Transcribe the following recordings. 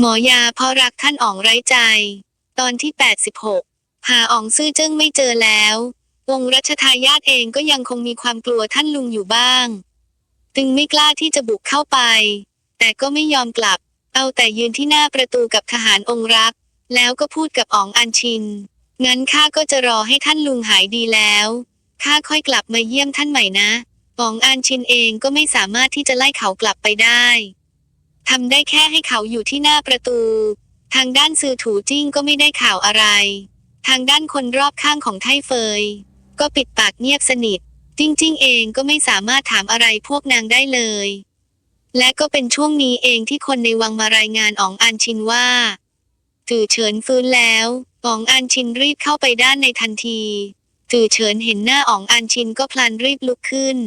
หมอยาเพราะรักท่านอ๋องไร้ใจ ตอนที่ 86 หาอ๋องซื่อเจิ้งไม่เจอแล้ววงรัชทายาทเองก็ยังคงมีความกลัวท่านลุงอยู่บ้าง จึงไม่กล้าที่จะบุกเข้าไป แต่ก็ไม่ยอมกลับ เอาแต่ยืนที่หน้าประตูกับทหารองครัก แล้วก็พูดกับอ๋องอันชิน งั้นข้าก็จะรอให้ท่านลุงหายดีแล้ว ข้าค่อยกลับมาเยี่ยมท่านใหม่นะอ๋องอันชินเองก็ไม่สามารถที่จะไล่เขากลับไปได้ ทำได้แค่ให้เขาอยู่ที่หน้าประตู ทางด้านซือถูจิ้งก็ไม่ได้ข่าวอะไร ทางด้านคนรอบข้างของไทเฟย ก็ปิดปากเงียบสนิทจริงเองก็ไม่สามารถถามอะไรพวกนางได้เลย และก็เป็นช่วงนี้เองที่คนในวังมารายงานอ๋องอันชินว่าจื่อเฉินฟื้นแล้วอ๋องอันชินรีบเข้าไปด้านในทันทีจื่อเฉินเห็นหน้าอ๋องอันชินก็พลันรีบลุกขึ้น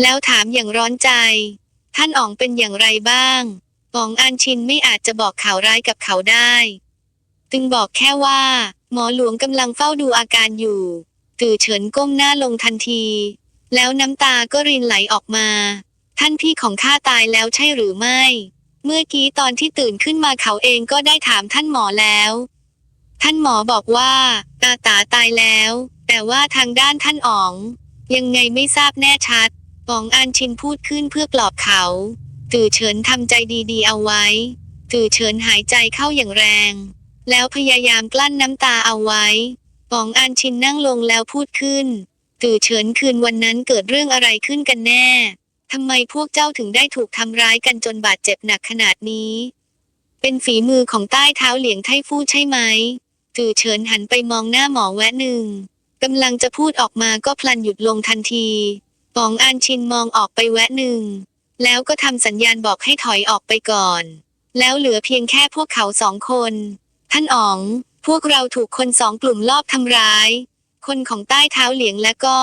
แล้วถามอย่างร้อนใจ ท่านอ๋องเป็นอย่างไรบ้างอ๋องอันชินไม่อาจจะบอกข่าวร้ายกับเขาได้ จึงบอกแค่ว่า หมอหลวงกำลังเฝ้าดูอาการอยู่จื่อเฉินก้มหน้าลงทันที แล้วน้ำตาก็รินไหลออกมา ท่านพี่ของข้าตายแล้วใช่หรือไม่ เมื่อกี้ตอนที่ตื่นขึ้นมาเขาเองก็ได้ถามท่านหมอแล้ว ท่านหมอบอกว่าตาตาตายแล้ว แต่ว่าทางด้านท่านอ๋อง ยังไงไม่ทราบแน่ชัด อ๋องอันชินพูดขึ้นเพื่อปลอบเขา ตื่อเฉินทำใจดีๆเอาไว้ ตื่อเฉินหายใจเข้าอย่างแรง แล้วพยายามกลั้นน้ำตาเอาไว้ ป๋องอันชินนั่งลงแล้วพูดขึ้น ตื่อเฉินคืนวันนั้นเกิดเรื่องอะไรขึ้นกันแน่ทำไมพวกเจ้าถึงได้ถูกทำร้ายกันจนบาดเจ็บหนักขนาดนี้ เป็นฝีมือของใต้เท้าเหลียงไทฟู่ใช่ไหมตื่อเฉินหันไปมองหน้าหมอแวะหนึ่งกำลังจะพูดออกมาก็พลันหยุดลงทันที ป๋องอันชินมองออกไปแวะหนึ่ง แล้วก็ทำสัญญาณบอกให้ถอยออกไปก่อน แล้วเหลือเพียงแค่พวกเขาสองคน ท่านอ๋อง พวกเราถูกคนสองกลุ่มลอบทำร้าย คนของใต้เท้าเหลียงและก็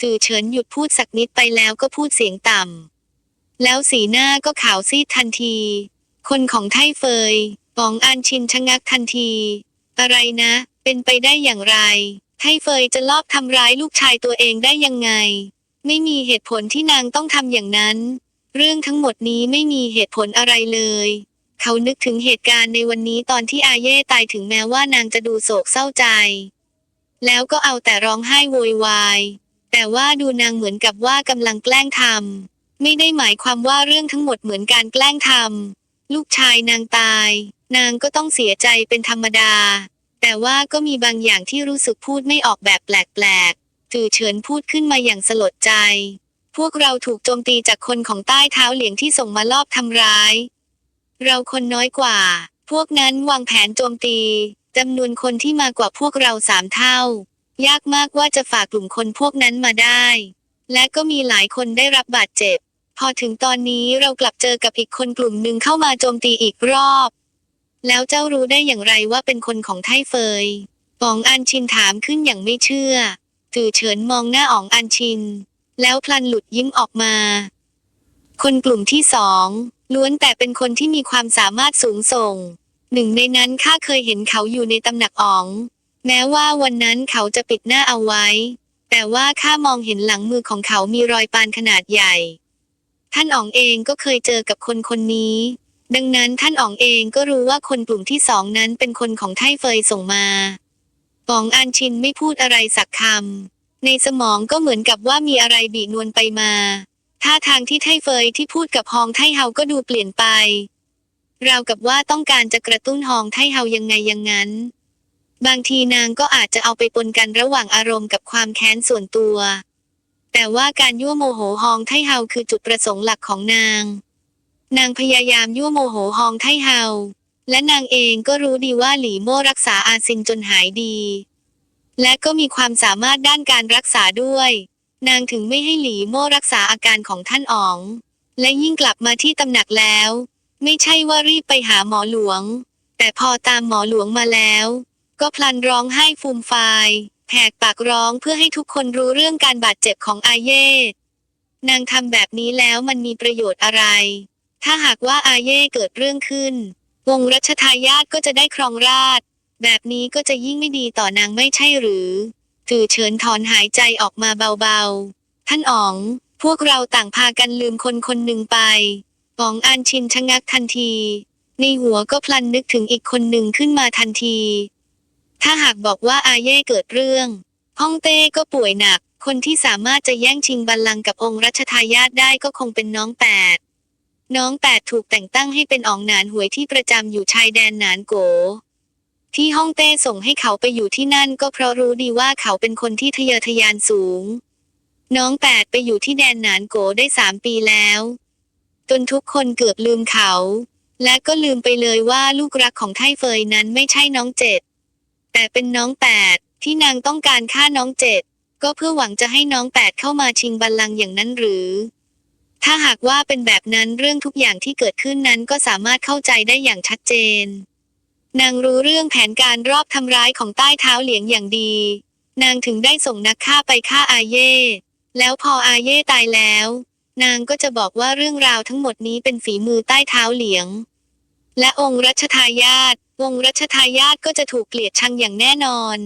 จื่อเฉินหยุดพูดสักนิดไปแล้วก็พูดเสียงต่ำ แล้วสีหน้าก็ขาวซีดทันที คนของไทเฟยปองอันชินชะงักทันที อะไรนะ เป็นไปได้อย่างไรไทเฟยจะลอบทำร้ายลูกชายตัวเองได้ยังไง ไม่มีเหตุผลที่นางต้องทำอย่างนั้น เรื่องทั้งหมดนี้ไม่มีเหตุผลอะไรเลย เขานึกถึงเหตุการณ์ในวันนี้ตอนที่อาเย่ตายถึงแม้ว่านางจะดูโศกเศร้าใจ แล้วก็เอาแต่ร้องไห้โวยวาย แต่ว่าดูนางเหมือนกับว่ากำลังแกล้งทำไม่ได้หมายความว่าเรื่องทั้งหมดเหมือนการแกล้งทำลูกชายนางตาย นางก็ต้องเสียใจเป็นธรรมดา แต่ว่าก็มีบางอย่างที่รู้สึกพูดไม่ออกแบบแปลกๆ จื่อเฉินพูดขึ้นมาอย่างสลดใจ พวกเราถูกโจมตีจากคนของใต้เท้าเหลียงที่ส่งมาลอบทำร้าย เราคนน้อยกว่า พวกนั้นวางแผนโจมตีจำนวนคนที่มากว่าพวกเราสามเท่า ยากมากว่าจะฝากกลุ่มคนพวกนั้นมาได้ และก็มีหลายคนได้รับบาดเจ็บ พอถึงตอนนี้เรากลับเจอกับอีกคนกลุ่มหนึ่งเข้ามาโจมตีอีกรอบ แล้วเจ้ารู้ได้อย่างไรว่าเป็นคนของไทเฟยปองอันชินถามขึ้นอย่างไม่เชื่อ จื่อเฉินมองหน้าอ๋องอันชิน แล้วพลันหลุดยิ้มออกมา คนกลุ่มที่สองล้วนแต่เป็นคนที่มีความสามารถสูงส่ง หนึ่งในนั้นข้าเคยเห็นเขาอยู่ในตำหนักอ๋อง แม้ว่าวันนั้นเขาจะปิดหน้าเอาไว้ แต่ว่าข้ามองเห็นหลังมือของเขามีรอยปานขนาดใหญ่ ท่านอ๋องเองก็เคยเจอกับคนคนนี้ ดังนั้นท่านอ๋องเองก็รู้ว่าคนกลุ่มที่สองนั้นเป็นคนของไทเฟยส่งมา ป๋องอันชินไม่พูดอะไรสักคำ ในสมองก็เหมือนกับว่ามีอะไรบีนวลไปมาท่าทางที่ไทเฟยที่พูดกับฮองไทเฮาก็ดูเปลี่ยนไป ราวกับว่าต้องการจะกระตุ้นฮองไทเฮายังไงอย่างนั้น บางทีนางก็อาจจะเอาไปปนกันระหว่างอารมณ์กับความแค้นส่วนตัว แต่ว่าการยั่วโมโหฮองไทเฮาคือจุดประสงค์หลักของนาง นางพยายามยั่วโมโหฮองไทเฮา และนางเองก็รู้ดีว่าหลี่โม่รักษาอาซินจนหายดี และก็มีความสามารถด้านการรักษาด้วย นางถึงไม่ให้หลีโม่รักษาอาการของท่านอ๋อง และยิ่งกลับมาที่ตำหนักแล้ว ไม่ใช่ว่ารีบไปหาหมอหลวง แต่พอตามหมอหลวงมาแล้ว ก็พลันร้องไห้ฟูมฟายแหกปากร้องเพื่อให้ทุกคนรู้เรื่องการบาดเจ็บของอาเย่นางทำแบบนี้แล้วมันมีประโยชน์อะไร ถ้าหากว่าอาเย่เกิดเรื่องขึ้น วงรัชทายาทก็จะได้ครองราช แบบนี้ก็จะยิ่งไม่ดีต่อนางไม่ใช่หรือจื่อเฉินถอนหายใจออกมาเบาๆ ท่านอ๋อง พวกเราต่างพากันลืมคนคนหนึ่งไปป๋องอันชินชะงักทันที ในหัวก็พลันนึกถึงอีกคนหนึ่งขึ้นมาทันที ถ้าหากบอกว่าอาเย่เกิดเรื่อง ฮ่องเต้ก็ป่วยหนัก คนที่สามารถจะแย่งชิงบัลลังก์กับองค์รัชทายาทได้ก็คงเป็นน้องแปด น้องแปดถูกแต่งตั้งให้เป็นอองหนานหวยที่ประจำอยู่ชายแดนหนานโก ที่ฮ่องเต้ส่งให้เขาไปอยู่ที่นั่นก็เพราะรู้ดีว่าเขาเป็นคนที่ทะเยอทะยานสูง น้องแปดไปอยู่ที่แดนหนานโกได้สามปีแล้ว จนทุกคนเกือบลืมเขา และก็ลืมไปเลยว่าลูกรักของไทเฟยนั้นไม่ใช่น้องเจ็ด แต่เป็นน้องแปดที่นางต้องการฆ่าน้องเจ็ดก็เพื่อหวังจะให้น้องแปดเข้ามาชิงบัลลังก์อย่างนั้นหรือ ถ้าหากว่าเป็นแบบนั้นเรื่องทุกอย่างที่เกิดขึ้นนั้นก็สามารถเข้าใจได้อย่างชัดเจน นางรู้เรื่องแผนการรอบทำร้ายของใต้เท้าเหลียงอย่างดี นางถึงได้ส่งนักฆ่าไปฆ่าอาเย่แล้วพออาเย่ตายแล้ว นางก็จะบอกว่าเรื่องราวทั้งหมดนี้เป็นฝีมือใต้เท้าเหลียง และองค์รัชทายาทองค์รัชทายาทก็จะถูกเกลียดชังอย่างแน่นอน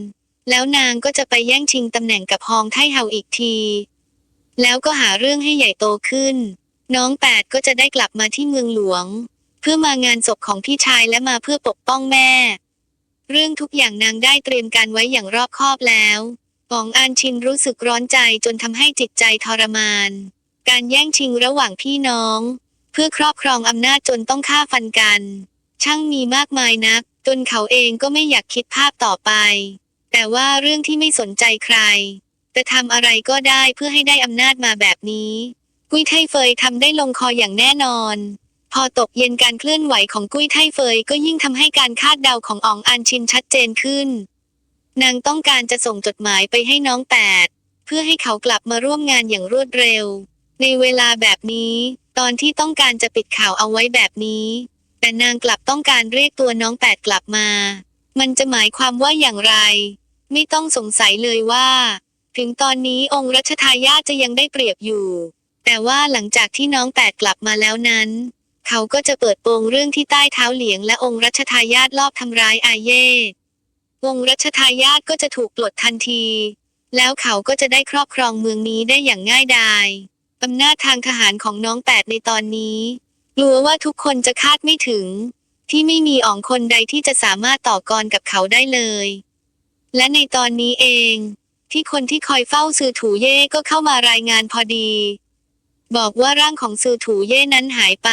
แล้วนางก็จะไปแย่งชิงตำแหน่งกับฮองไทเฮาอีกที แล้วก็หาเรื่องให้ใหญ่โตขึ้น น้องแปดก็จะได้กลับมาที่เมืองหลวง เพื่อมางานศพของพี่ชายและมาเพื่อปกป้องแม่ เรื่องทุกอย่างนางได้เตรียมการไว้อย่างรอบคอบแล้วปองอันชินรู้สึกร้อนใจจนทำให้จิตใจทรมาน การแย่งชิงระหว่างพี่น้อง เพื่อครอบครองอำนาจจนต้องฆ่าฟันกัน ช่างมีมากมายนัก จนเขาเองก็ไม่อยากคิดภาพต่อไป แต่ว่าเรื่องที่ไม่สนใจใคร จะทำอะไรก็ได้เพื่อให้ได้อำนาจมาแบบนี้ กุ้ยไทเฟยทำได้ลงคออย่างแน่นอน พอตกเย็นการเคลื่อนไหวของกุ้ยไทเฟยก็ยิ่งทำให้การคาดเดาของอองอันชินชัดเจนขึ้น นางต้องการจะส่งจดหมายไปให้น้องแปด เพื่อให้เขากลับมาร่วมงานอย่างรวดเร็ว ในเวลาแบบนี้ ตอนที่ต้องการจะปิดข่าวเอาไว้แบบนี้ แต่นางกลับต้องการเรียกตัวน้องแปดกลับมา มันจะหมายความว่าอย่างไร ไม่ต้องสงสัยเลยว่า ถึงตอนนี้องค์รัชทายาทจะยังได้เปรียบอยู่ แต่ว่าหลังจากที่น้องแปดกลับมาแล้วนั้น เขาก็จะเปิดโปงเรื่องที่ใต้เท้าเหลียงและองค์รัชทายาทลอบทำร้ายอาเย่องค์รัชทายาทก็จะถูกปลดทันที แล้วเขาก็จะได้ครอบครองเมืองนี้ได้อย่างง่ายดายอำนาจทางทหารของน้องแปดในตอนนี้ กลัวว่าทุกคนจะคาดไม่ถึง ที่ไม่มีอ่องคนใดที่จะสามารถต่อกรกับเขาได้เลย และในตอนนี้เอง ที่คนที่คอยเฝ้าซือถูเย่ก็เข้ามารายงานพอดี บอกว่าร่างของซือถูเย่นั้นหายไป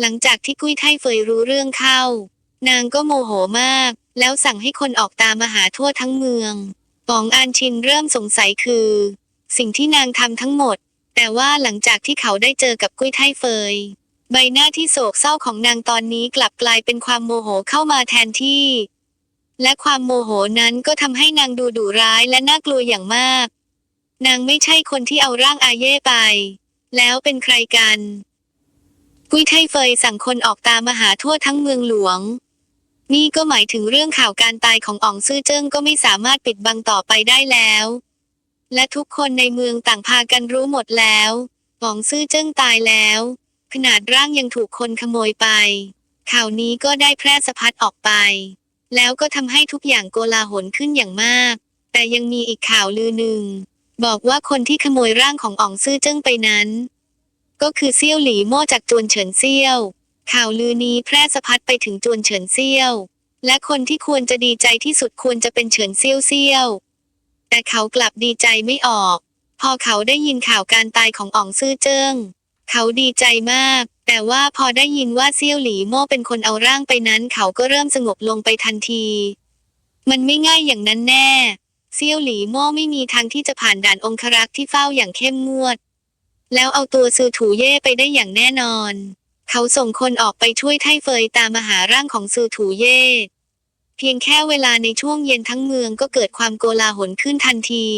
หลังจากที่กุ้ยไทเฟยรู้เรื่องเข้า นางก็โมโหมาก แล้วสั่งให้คนออกตามมาหาทั่วทั้งเมืองปองอันชินเริ่มสงสัยคือ สิ่งที่นางทำทั้งหมด แต่ว่าหลังจากที่เขาได้เจอกับกุ้ยไทเฟย ใบหน้าที่โศกเศร้าของนางตอนนี้กลับกลายเป็นความโมโหเข้ามาแทนที่ และความโมโหนั้นก็ทำให้นางดูดุร้ายและน่ากลัวอย่างมาก นางไม่ใช่คนที่เอาร่างอาเย่ไป แล้วเป็นใครกัน กุ้ยไทเฟยสั่งคนออกตามมหาทั่วทั้งเมืองหลวง นี่ก็หมายถึงเรื่องข่าวการตายของอ๋องซื่อเจิ้งก็ไม่สามารถปิดบังต่อไปได้แล้ว และทุกคนในเมืองต่างพากันรู้หมดแล้วอ๋องซื่อเจิ้งตายแล้ว ขนาดร่างยังถูกคนขโมยไป ข่าวนี้ก็ได้แพร่สะพัดออกไป แล้วก็ทำให้ทุกอย่างโกลาหลขึ้นอย่างมาก แต่ยังมีอีกข่าวลือหนึ่ง บอกว่าคนที่ขโมยร่างของอ๋องซื่อเจิ้งไปนั้น ก็คือเซี่ยวหลี่โม่จากจวนเฉินเซี่ยว ข่าวลือนี้แพร่สะพัดไปถึงจวนเฉินเซี่ยว และคนที่ควรจะดีใจที่สุดควรจะเป็นเฉินเซี่ยวเซี่ยว แต่เขากลับดีใจไม่ออก พอเขาได้ยินข่าวการตายของอ๋องซื่อเจิ้ง เขาดีใจมาก แต่ว่าพอได้ยินว่าเซี่ยวหลี่โม่เป็นคนเอาร่างไปนั้น เขาก็เริ่มสงบลงไปทันที มันไม่ง่ายอย่างนั้นแน่ เซี่ยวหลี่โม่ไม่มีทางที่จะผ่านด่านองครักษ์ที่เฝ้าอย่างเข้มงวด แล้วเอาตัวซือถูเย่ไปได้อย่างแน่นอน เขาส่งคนออกไปช่วยไทเฟยตามมาหาร่างของซือถูเย่เพียงแค่เวลาในช่วงเย็นทั้งเมืองก็เกิดความโกลาหลขึ้นทันที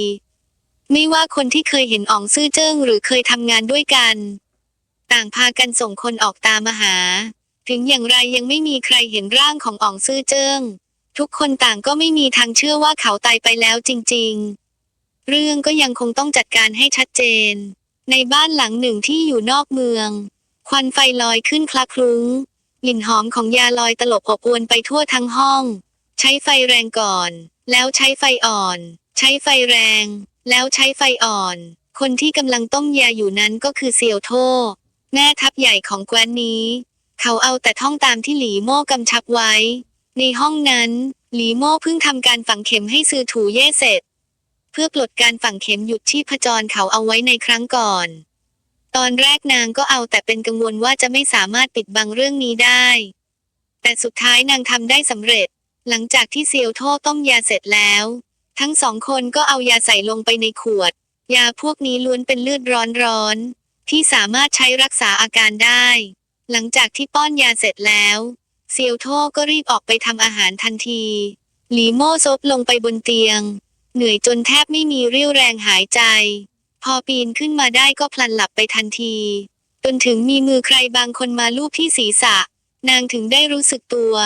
ไม่ว่าคนที่เคยเห็นอ๋องซื่อเจิ้งหรือเคยทำงานด้วยกัน ต่างพากันส่งคนออกตามหา ถึงอย่างไรยังไม่มีใครเห็นร่างของอ๋องซื่อเจิ้ง ทุกคนต่างก็ไม่มีทางเชื่อว่าเขาตายไปแล้วจริง ๆ เรื่องก็ยังคงต้องจัดการให้ชัดเจน ในบ้านหลังหนึ่งที่อยู่นอกเมือง ควันไฟลอยขึ้นคละคลุ้งกลิ่นหอมของยาลอยตลบอบอวนไปทั่วทั้งห้อง ใช้ไฟแรงก่อน แล้วใช้ไฟอ่อน ใช้ไฟแรง แล้วใช้ไฟอ่อน คนที่กำลังต้มยาอยู่นั้นก็คือเซียวโท แม่ทัพใหญ่ของแคว้นนี้ เขาเอาแต่ท่องตามที่หลีโม่กำชับไว้ ในห้องนั้น หลีโม่เพิ่งทำการฝังเข็มให้ซือถูเย่เสร็จ เพื่อปลดการฝังเข็มหยุดที่พจรเขาเอาไว้ในครั้งก่อน ตอนแรกนางก็เอาแต่เป็นกังวลว่าจะไม่สามารถปิดบังเรื่องนี้ได้ แต่สุดท้ายนางทำได้สำเร็จ หลังจากที่เซียวโท่ต้มยาเสร็จแล้ว ทั้งสองคนก็เอายาใส่ลงไปในขวด ยาพวกนี้ล้วนเป็นเลือดร้อนๆ ที่สามารถใช้รักษาอาการได้ หลังจากที่ป้อนยาเสร็จแล้วเซียวโท่ก็รีบออกไปทำอาหารทันที หลีโม่ซบลงไปบนเตียง เหนื่อยจนแทบไม่มีเรี่ยวแรงหายใจ พอปีนขึ้นมาได้ก็พลันหลับไปทันที จนถึงมีมือใครบางคนมาลูบที่ศีรษะ นางถึงได้รู้สึกตัว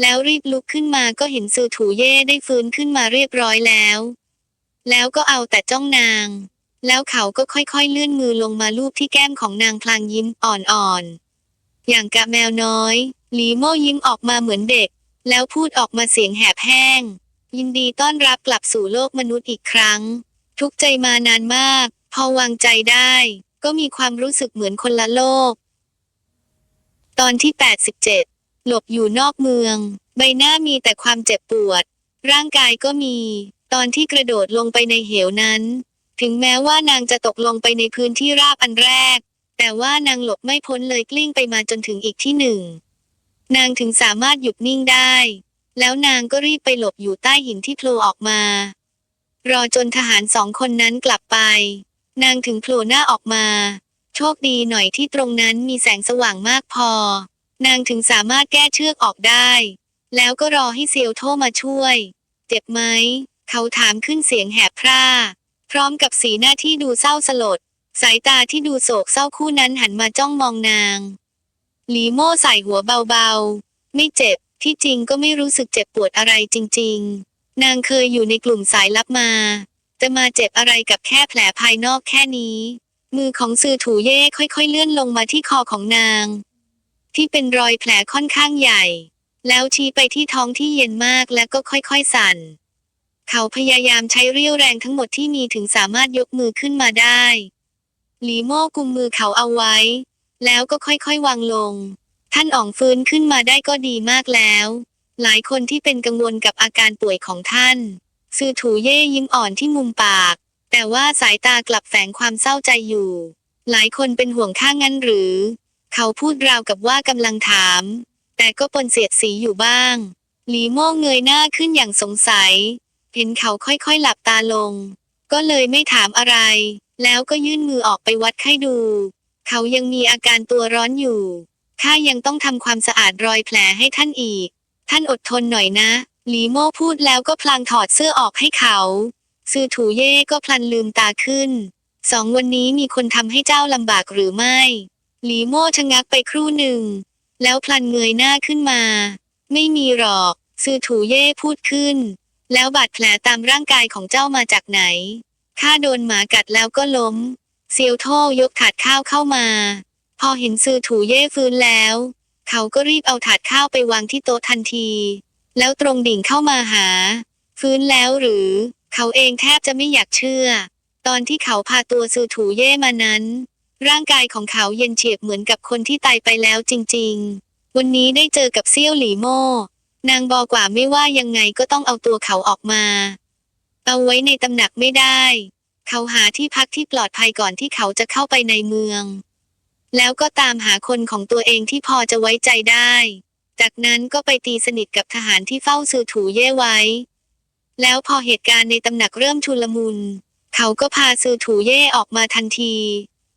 แล้วรีบลุกขึ้นมาก็เห็นซือถูเย่ได้ฟื้นขึ้นมาเรียบร้อยแล้ว แล้วก็เอาแต่จ้องนาง แล้วเขาก็ค่อยๆ เลื่อนมือลงมาลูบที่แก้มของนางพลางยิ้มอ่อนๆ อย่างกะแมวน้อยหลีโม่ยิ้มออกมาเหมือนเด็ก แล้วพูดออกมาเสียงแหบแห้ง ยินดีต้อนรับกลับสู่โลกมนุษย์อีกครั้ง ทุกใจมานานมาก พอวางใจได้ ก็มีความรู้สึกเหมือนคนละโลก ตอนที่ 87 หลบอยู่นอกเมือง ใบหน้ามีแต่ความเจ็บปวด ร่างกายก็มี ตอนที่กระโดดลงไปในเหวนั้น ถึงแม้ว่านางจะตกลงไปในพื้นที่ราบอันแรก แต่ว่านางหลบไม่พ้นเลยกลิ้งไปมาจนถึงอีกที่หนึ่ง นางถึงสามารถหยุดนิ่งได้ แล้วนางก็รีบไปหลบอยู่ใต้หินที่โผล่ออกมา รอจนทหารสองคนนั้นกลับไป นางถึงโผล่หน้าออกมา โชคดีหน่อยที่ตรงนั้นมีแสงสว่างมากพอ นางถึงสามารถแก้เชือกออกได้ แล้วก็รอให้เซียวโทมาช่วย เจ็บไหม เขาถามขึ้นเสียงแหบพร่า พร้อมกับสีหน้าที่ดูเศร้าสลด สายตาที่ดูโศกเศร้าคู่นั้นหันมาจ้องมองนาง หลีโม่ใส่หัวเบาๆ ไม่เจ็บ ที่จริงก็ไม่รู้สึกเจ็บปวดอะไรจริง ๆ นางเคยอยู่ในกลุ่มสายลับมา จะมาเจ็บอะไรกับแค่แผลภายนอกแค่นี้ มือของซือถูเย่ค่อยๆเลื่อนลงมาที่คอของนาง ที่เป็นรอยแผลค่อนข้างใหญ่ แล้วชี้ไปที่ท้องที่เย็นมากแล้วก็ค่อยๆสั่น เขาพยายามใช้เรี่ยวแรงทั้งหมดที่มีถึงสามารถยกมือขึ้นมาได้ หลีโม่กุมมือเขาเอาไว้ แล้วก็ค่อยๆวางลง ท่านอ๋องฟื้นขึ้นมาได้ก็ดีมากแล้ว หลายคนที่เป็นกังวลกับอาการป่วยของท่านซือถูเย่ยิ้มอ่อนที่มุมปาก แต่ว่าสายตากลับแฝงความเศร้าใจอยู่ หลายคนเป็นห่วงข้างั้นหรือ เขาพูดราวกับว่ากำลังถาม แต่ก็ปนเสียดสีอยู่บ้าง หลีโม่เงยหน้าขึ้นอย่างสงสัย เห็นเขาค่อยๆหลับตาลง ก็เลยไม่ถามอะไร แล้วก็ยื่นมือออกไปวัดไข้ดู เขายังมีอาการตัวร้อนอยู่ ข้ายังต้องทำความสะอาดรอยแผลให้ท่านอีก ท่านอดทนหน่อยนะ หลีโม่พูดแล้วก็พลางถอดเสื้อออกให้เขา ซือถูเย่ก็พลันลืมตาขึ้น สองวันนี้มีคนทำให้เจ้าลำบากหรือไม่ หลีโม่ชะงักไปครู่หนึ่ง แล้วพลันเงยหน้าขึ้นมา ไม่มีหรอก ซือถูเย่พูดขึ้น แล้วบาดแผลตามร่างกายของเจ้ามาจากไหน ข้าโดนหมากัดแล้วก็ล้ม เซียวโท่ยกถาดข้าวเข้ามา พอเห็นซือถูเย่ฟื้นแล้ว เขาก็รีบเอาถาดข้าวไปวางที่โต๊ะทันที แล้วตรงดิ่งเข้ามาหา ฟื้นแล้วหรือ เขาเองแทบจะไม่อยากเชื่อ ตอนที่เขาพาตัวซือถูเย่มานั้น ร่างกายของเขาเย็นเฉียบเหมือนกับคนที่ตายไปแล้วจริง ๆ วันนี้ได้เจอกับเซี่ยวหลี่โม่ นางบอกว่าไม่ว่ายังไงก็ต้องเอาตัวเขาออกมา เอาไว้ในตำหนักไม่ได้ เขาหาที่พักที่ปลอดภัยก่อนที่เขาจะเข้าไปในเมือง แล้วก็ตามหาคนของตัวเองที่พอจะไว้ใจได้ จากนั้นก็ไปตีสนิทกับทหารที่เฝ้าซือถูเย่ไว้ แล้วพอเหตุการณ์ในตำหนักเริ่มชุลมุน เขาก็พาซือถูเย่ออกมาทันที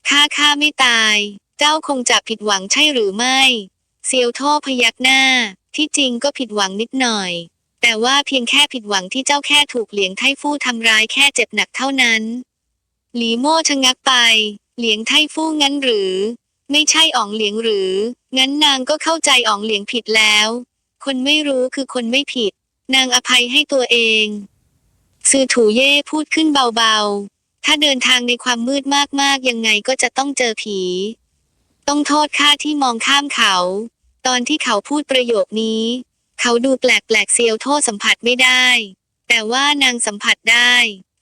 ข้าข้าไม่ตาย เจ้าคงจะผิดหวังใช่หรือไม่ เซียวโท่พยักหน้า ที่จริงก็ผิดหวังนิดหน่อย แต่ว่าเพียงแค่ผิดหวังที่เจ้าแค่ถูกเหลียงไทฟู่ทำร้ายแค่เจ็บหนักเท่านั้น หลีโม่ชะงักไป เหลียงไทฟู่งั้นหรือ ไม่ใช่อ๋องเหลียงหรือ งั้นนางก็เข้าใจอ๋องเหลียงผิดแล้ว คนไม่รู้คือคนไม่ผิด นางอภัยให้ตัวเองซือถูเย่พูดขึ้นเบาๆ ถ้าเดินทางในความมืดมากๆ ยังไงก็จะต้องเจอผี ต้องโทษข้าที่มองข้ามเขา ตอนที่เขาพูดประโยคนี้ เขาดูแปลกๆเซียวโทษสัมผัสไม่ได้ แต่ว่านางสัมผัสได้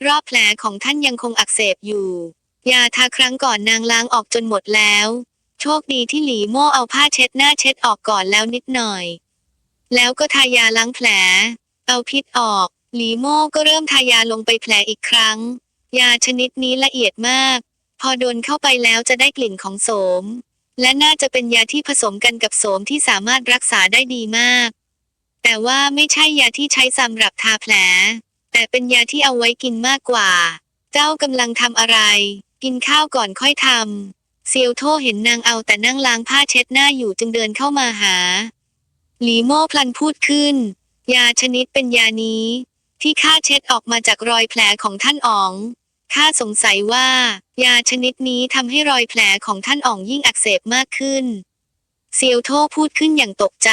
รอบแผลของท่านยังคงอักเสบอยู่ ยาทาครั้งก่อนนางล้างออกจนหมดแล้ว โชคดีที่หลีโม่เอาผ้าเช็ดหน้าเช็ดออกก่อนแล้วนิดหน่อย แล้วก็ทายาล้างแผล เอาพิษออก หลีโม่ก็เริ่มทายาลงไปแผลอีกครั้ง ยาชนิดนี้ละเอียดมาก พอโดนเข้าไปแล้วจะได้กลิ่นของโสม และน่าจะเป็นยาที่ผสมกันกับโสมที่สามารถรักษาได้ดีมาก แต่ว่าไม่ใช่ยาที่ใช้สำหรับทาแผล แต่เป็นยาที่เอาไว้กินมากกว่า เจ้ากำลังทำอะไร กินข้าวก่อนค่อยทำเซียวโทเห็นนางเอาแต่นั่งล้างผ้าเช็ดหน้าอยู่จึงเดินเข้ามาหา หลีโม่พลันพูดขึ้น ยาชนิดเป็นยานี้ ที่ข้าเช็ดออกมาจากรอยแผลของท่านอ๋อง ข้าสงสัยว่า ยาชนิดนี้ทำให้รอยแผลของท่านอ๋องยิ่งอักเสบมากขึ้น เซียวโท่พูดขึ้นอย่างตกใจ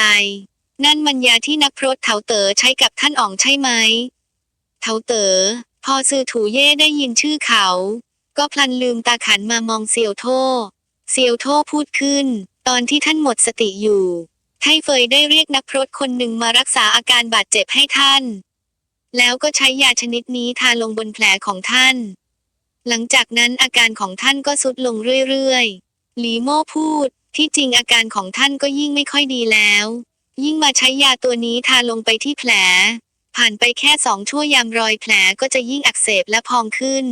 นั่นมันยาที่นักพรตเถาเต๋อใช้กับท่านอ๋องใช่ไหมเถาเต๋อพอซือถูเย่ได้ยินชื่อเขา ก็พลันลืมตาขันมามองเซียวโท่เซียวโท่พูดขึ้น ตอนที่ท่านหมดสติอยู่ ไทเฟยได้เรียกนักพรตคนหนึ่งมารักษาอาการบาดเจ็บให้ท่าน แล้วก็ใช้ยาชนิดนี้ทาลงบนแผลของท่าน หลังจากนั้นอาการของท่านก็ทรุดลงเรื่อยๆ หลีโม่พูด ที่จริงอาการของท่านก็ยิ่งไม่ค่อยดีแล้ว ยิ่งมาใช้ยาตัวนี้ทาลงไปที่แผล ผ่านไปแค่สองชั่วยามรอยแผลก็จะยิ่งอักเสบและพองขึ้น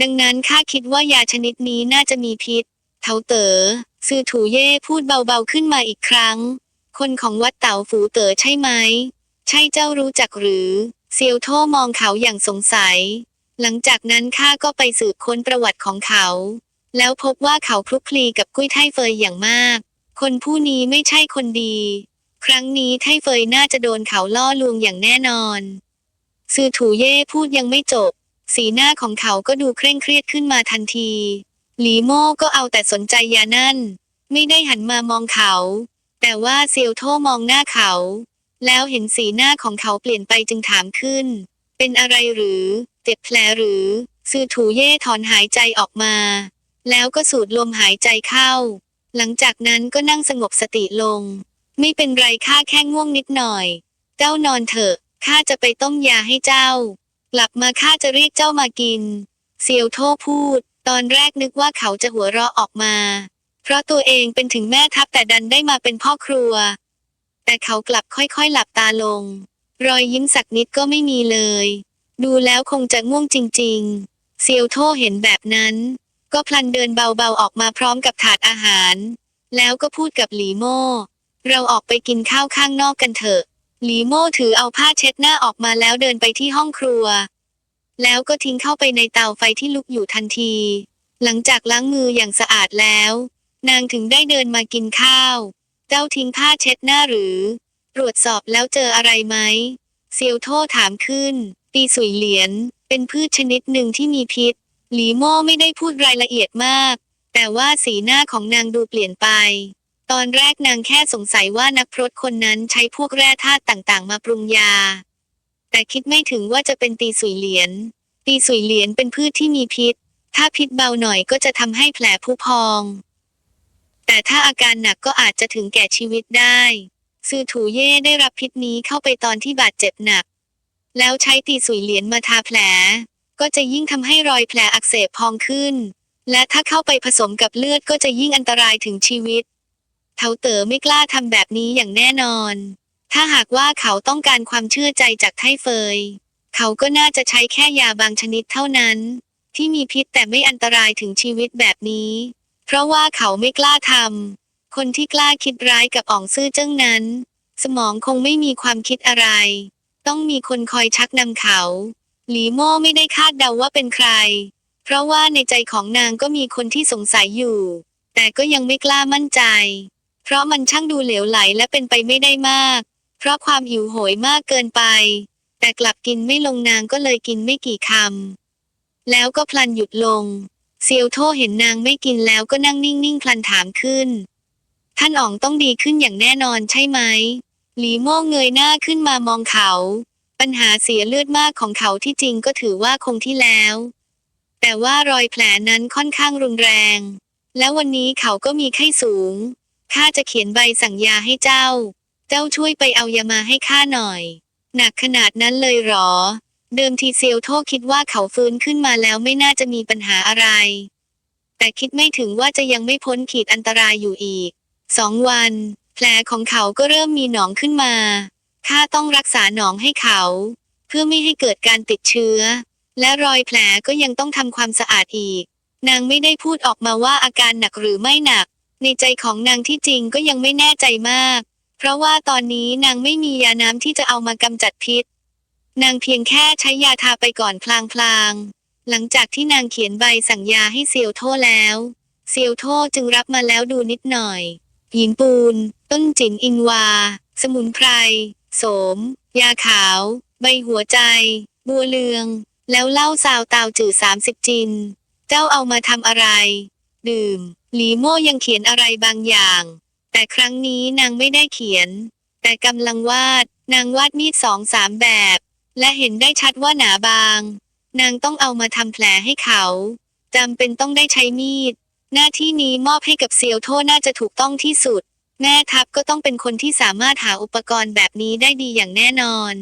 ดังนั้นข้าคิดว่ายาชนิดนี้น่าจะมีพิษเถาเต๋อซือถูเย่พูดเบาๆขึ้นมาอีกครั้ง คนของวัดเต๋าฝูเต๋อใช่ไหม ใช่เจ้ารู้จักหรือ เซียวโท่มองเขาอย่างสงสัย หลังจากนั้นข้าก็ไปสืบค้นประวัติของเขา แล้วพบว่าเขาคลุกคลีกับกุ้ยไท่เฟยอย่างมาก คนผู้นี้ไม่ใช่คนดี ครั้งนี้ไท่เฟยน่าจะโดนเขาล่อลวงอย่างแน่นอนซือถูเย่พูดยังไม่จบ สีหน้าของเขาก็ดูเคร่งเครียดขึ้นมาทันที หลีโม่ก็เอาแต่สนใจยานั่น ไม่ได้หันมามองเขา แต่ว่าเซียวโท่มองหน้าเขา แล้วเห็นสีหน้าของเขาเปลี่ยนไปจึงถามขึ้น เป็นอะไรหรือ เจ็บแผลหรือ ซือถูเย่ถอนหายใจออกมา แล้วก็สูดลมหายใจเข้า หลังจากนั้นก็นั่งสงบสติลง ไม่เป็นไรข้าแค่ง่วงนิดหน่อย เจ้านอนเถอะข้าจะไปต้มยาให้เจ้า กลับมาข้าจะเรียกเจ้ามากิน เซียวโท่พูด ตอนแรกนึกว่าเขาจะหัวเราะออกมา เพราะตัวเองเป็นถึงแม่ทัพแต่ดันได้มาเป็นพ่อครัว แต่เขากลับค่อยๆหลับตาลง รอยยิ้มสักนิดก็ไม่มีเลย ดูแล้วคงจะง่วงจริง ๆ เซียวโท่เห็นแบบนั้น ก็พลันเดินเบาๆออกมาพร้อมกับถาดอาหาร แล้วก็พูดกับหลีโม่เราออกไปกินข้าวข้างนอกกันเถอะ หลีโม่ถือเอาผ้าเช็ดหน้าออกมาแล้วเดินไปที่ห้องครัว แล้วก็ทิ้งเข้าไปในเตาไฟที่ลุกอยู่ทันที หลังจากล้างมืออย่างสะอาดแล้ว นางถึงได้เดินมากินข้าว เจ้าทิ้งผ้าเช็ดหน้าหรือ ตรวจสอบแล้วเจออะไรไหมเซียวโท่ถามขึ้น ตีสุยเหลียน เป็นพืชชนิดหนึ่งที่มีพิษ หลีโม่ไม่ได้พูดรายละเอียดมาก แต่ว่าสีหน้าของนางดูเปลี่ยนไป ตอนแรกนางแค่สงสัยว่านักพรตคนนั้นใช้พวกแร่ธาตุต่างๆ มาปรุงยา แต่คิดไม่ถึงว่าจะเป็นตีสุยเหลียน ตีสุยเหลียนเป็นพืชที่มีพิษ ถ้าพิษเบาหน่อยก็จะทำให้แผลผุพอง แต่ถ้าอาการหนักก็อาจจะถึงแก่ชีวิตได้ซือถูเย่ได้รับพิษนี้เข้าไปตอนที่บาดเจ็บหนัก แล้วใช้ตีสุยเหรียญมาทาแผล ก็จะยิ่งทำให้รอยแผลอักเสบพองขึ้น และถ้าเข้าไปผสมกับเลือดก็จะยิ่งอันตรายถึงชีวิตเทาเต๋อไม่กล้าทำแบบนี้อย่างแน่นอน ถ้าหากว่าเขาต้องการความเชื่อใจจากไทเฟย เขาก็น่าจะใช้แค่ยาบางชนิดเท่านั้น ที่มีพิษแต่ไม่อันตรายถึงชีวิตแบบนี้ เพราะว่าเขาไม่กล้าทำคนที่กล้าคิดร้ายกับอ่องซื่อเจิ้งนั้น สมองคงไม่มีความคิดอะไร ต้องมีคนคอยชักนำเขา หลีโม่ไม่ได้คาดเดาว่าเป็นใคร เพราะว่าในใจของนางก็มีคนที่สงสัยอยู่ แต่ก็ยังไม่กล้ามั่นใจ เพราะมันช่างดูเหลวไหลและเป็นไปไม่ได้มาก เพราะความหิวโหยมากเกินไป แต่กลับกินไม่ลงนางก็เลยกินไม่กี่คำแล้วก็พลันหยุดลง เซียวโท่เห็นนางไม่กินแล้วก็นั่งนิ่งๆพลันถามขึ้น ท่านอ๋องต้องดีขึ้นอย่างแน่นอนใช่ไหม หลีโม่เงยหน้าขึ้นมามองเขา ปัญหาเสียเลือดมากของเขาที่จริงก็ถือว่าคงที่แล้ว แต่ว่ารอยแผลนั้นค่อนข้างรุนแรง แล้ววันนี้เขาก็มีไข้สูง ข้าจะเขียนใบสั่งยาให้เจ้า เจ้าช่วยไปเอายามาให้ข้าหน่อย หนักขนาดนั้นเลยหรอ เดิมทีเซียวโท่คิดว่าเขาฟื้นขึ้นมาแล้วไม่น่าจะมีปัญหาอะไร แต่คิดไม่ถึงว่าจะยังไม่พ้นขีดอันตรายอยู่อีก สองวัน แผลของเขาก็เริ่มมีหนองขึ้นมาข้าต้องรักษาหนองให้เขา เพื่อไม่ให้เกิดการติดเชื้อ และรอยแผลก็ยังต้องทำความสะอาดอีก นางไม่ได้พูดออกมาว่าอาการหนักหรือไม่หนัก ในใจของนางที่จริงก็ยังไม่แน่ใจมาก เพราะว่าตอนนี้นางไม่มียาน้ำที่จะเอามากำจัดพิษ นางเพียงแค่ใช้ยาทาไปก่อนพลางๆ หลังจากที่นางเขียนใบสั่งยาให้เซียวโท่แล้ว เซียวโท่จึงรับมาแล้วดูนิดหน่อย หินปูน ต้นจินอินวา สมุนไพร โสม ยาขาว ใบหัวใจ บัวเลือง แล้วเหล้าซาวตาวจือสามสิบจิน เจ้าเอามาทำอะไร ดื่ม หลีโม่ยังเขียนอะไรบางอย่าง แต่ครั้งนี้นางไม่ได้เขียน แต่กำลังวาด นางวาดมีดสองสามแบบ และเห็นได้ชัดว่าหนาบาง นางต้องเอามาทำแผลให้เขาจำเป็นต้องได้ใช้มีด หน้าที่นี้มอบให้กับเซียวโท่น่าจะถูกต้องที่สุด แม่ทัพก็ต้องเป็นคนที่สามารถหาอุปกรณ์แบบนี้ได้ดีอย่างแน่นอน